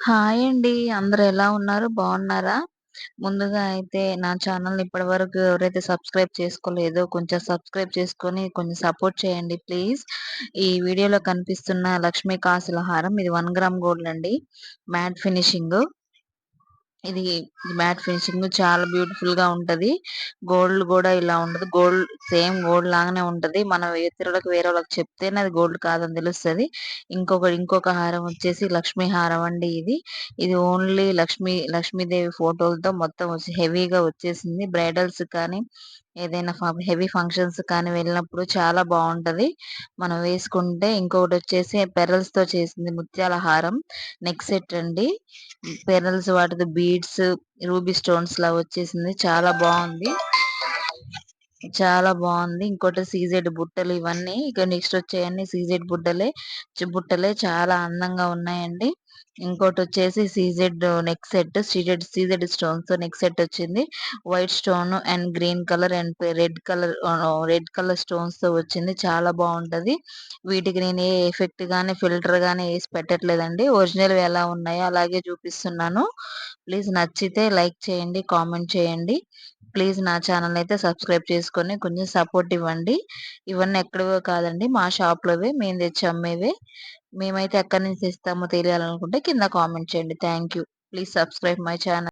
Hi అండి. అందరూ ఎలా ఉన్నారు? బాగున్నారా? ముందుగా అయితే నా ఛానల్‌ని ఇప్పటివరకు ఎవరైతే సబ్స్క్రైబ్ చేసుకోలేదో కొంచెం సబ్స్క్రైబ్ చేసుకొని కొంచెం సపోర్ట్ చేయండి ప్లీజ్. ఈ వీడియోలో కనిపిస్తున్న లక్ష్మీ కాసుల హారం ఇది 1 గ్రామ్ గోల్డ్ అండి. Matte finishing. ఇది మ్యాట్ ఫినిషింగ్ చాలా బ్యూటిఫుల్గా ఉంటది. గోల్డ్ కూడా ఇలా ఉండదు. గోల్డ్ సేమ్ గోల్డ్ లాగానే ఉంటది. మనం ఇతరులకు వేరే వాళ్ళకి చెప్తేనే అది గోల్డ్ కాదని తెలుస్తుంది ఇంకొక ఇంకొక హారం వచ్చేసి లక్ష్మీ హారం అండి ఇది. ఇది ఓన్లీ లక్ష్మీ లక్ష్మీదేవి ఫోటోలతో మొత్తం వచ్చి హెవీగా వచ్చేసింది. బ్రైడల్స్ కానీ ఏదైనా హెవీ ఫంక్షన్స్ కానీ వెళ్ళినప్పుడు చాలా బాగుంటది. మనం వేసుకుంటే ఇంకొకటి వచ్చేసి పెరల్స్తో చేసింది ముత్యాల హారం నెక్ సెట్ అండి. పెరల్స్ వాటితో బీడ్స్ రూబీ స్టోన్స్ లా వచ్చేసింది. చాలా బాగుంది. చాలా బాగుంది. ఇంకోటి సీజెడ్ బుట్టలు ఇవన్నీ ఇక నెక్స్ట్ వచ్చేయన్నీ సీజెడ్ బుట్టలే బుట్టలే చాలా అందంగా ఉన్నాయండి. ఇంకోటి వచ్చేసి CZ neck set CZ CZ stones neck set వచ్చింది. White stone and green colour and red colour red colour స్టోన్స్తో వచ్చింది. చాలా బాగుంటది. వీటికి నేను ఏ ఎఫెక్ట్ కానీ ఫిల్టర్ కానీ వేసి పెట్టట్లేదండి. ఒరిజినల్ ఎలా ఉన్నాయో అలాగే చూపిస్తున్నాను. ప్లీజ్ నచ్చితే లైక్ చేయండి. కామెంట్ చేయండి. ప్లీజ్ నా ఛానల్ అయితే సబ్స్క్రైబ్ చేసుకొని కొంచెం సపోర్ట్ ఇవ్వండి. ఇవన్నీ ఎక్కడవో కాదండి మా షాప్లోవే మేము తెచ్చి అమ్మేవే. మేమైతే ఎక్కడి నుంచి ఇస్తామో తెలియాలనుకుంటే కింద కామెంట్ చేయండి. Thank you. Please subscribe my channel.